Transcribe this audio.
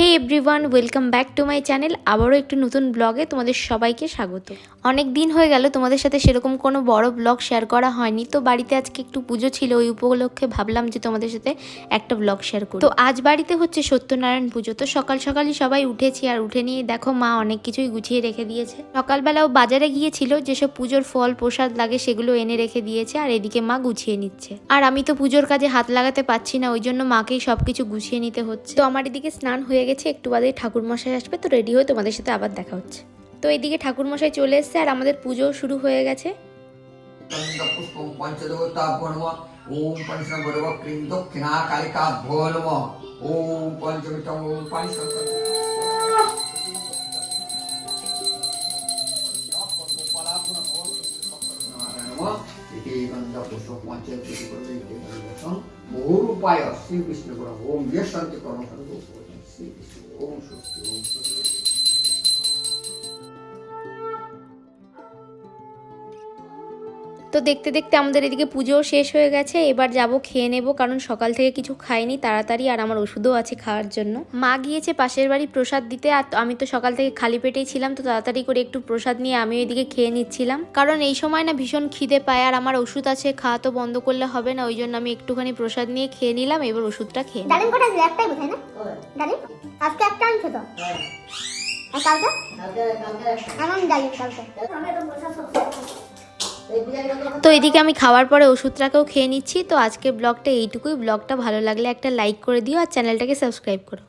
Hey everyone welcome back to my channel আবারও একটু নতুন ব্লগে তোমাদের সবাইকে স্বাগত। অনেক দিন হয়ে গেল, তোমাদের সাথে সেরকম কোনো বড় ব্লগ শেয়ার করা হয়নি। তো বাড়িতে আজকে একটু পুজো ছিল, ওই উপলক্ষে ভাবলাম যে তোমাদের সাথে একটা ব্লগ শেয়ার করি। তো আজ বাড়িতে হচ্ছে সত্যনারায়ণ পুজো, তো সকাল সকালই সবাই উঠেছি আর উঠে নিয়ে দেখো মা অনেক কিছুই গুছিয়ে রেখে দিয়েছে। সকালবেলাও বাজারে গিয়েছিল যেসব পুজোর ফল, প্রসাদ লাগে সেগুলো এনে রেখে দিয়েছে আর এদিকে মা গুছিয়ে নিচ্ছে। আর আমি তো পুজোর কাজে হাত লাগাতে পারছি না, ওই জন্য মাকেই সবকিছু গুছিয়ে নিতে হচ্ছে। তো আমার এদিকে স্নান হয়ে গেছে একটু বাদে ঠাকুর মশাই আসবে, তো রেডি হয়ে তোমাদের সাথে আবার দেখা হচ্ছে। তো এইদিকে ঠাকুর মশাই চলে এসছে আর আমাদের পুজো শুরু হয়ে গেছে। ওম কালিকাভ্যো নম ওম ওম পঞ্চম শ্রীকৃষ্ণ ওম যশান্তি কর্ম শ্রীকৃষ্ণ ওম তো দেখতে দেখতে আমাদের এদিকে পুজোও শেষ হয়ে গেছে। এবার যাব খেয়ে নেব কারণ সকাল থেকে কিছু খাইনি তাড়াতাড়ি আর আমার ওষুধও আছে খাওয়ার জন্য। মা গিয়েছে পাশের বাড়ি প্রসাদ দিতে আর আমি তো সকাল থেকে খালি পেটেই ছিলাম তো তাড়াতাড়ি করে একটু প্রসাদ নিয়ে আমি ওইদিকে খেয়ে নিচ্ছিলাম। কারণ এই সময় না ভীষণ খিদে পায় আর আমার ওষুধ আছে খাওয়া তো বন্ধ করলে হবে না ওই জন্য আমি একটুখানি প্রসাদ নিয়ে খেয়ে নিলাম এবার ওষুধটা খেয়ে নিলাম। ডালিম কটা ছিল একটাই বোধহয় না? ডালিম আজকে একটা আনছো তো? আর কালকে? এমন ডালিম কালকে। তো এদিকে আমি খাওয়ার পরে ওষুধটাকেও খেয়ে নিচ্ছি। তো আজকের ব্লগটা এইটুকুই। ব্লগটা ভালো লাগলে একটা লাইক করে দিও আর চ্যানেলটাকে সাবস্ক্রাইব করো।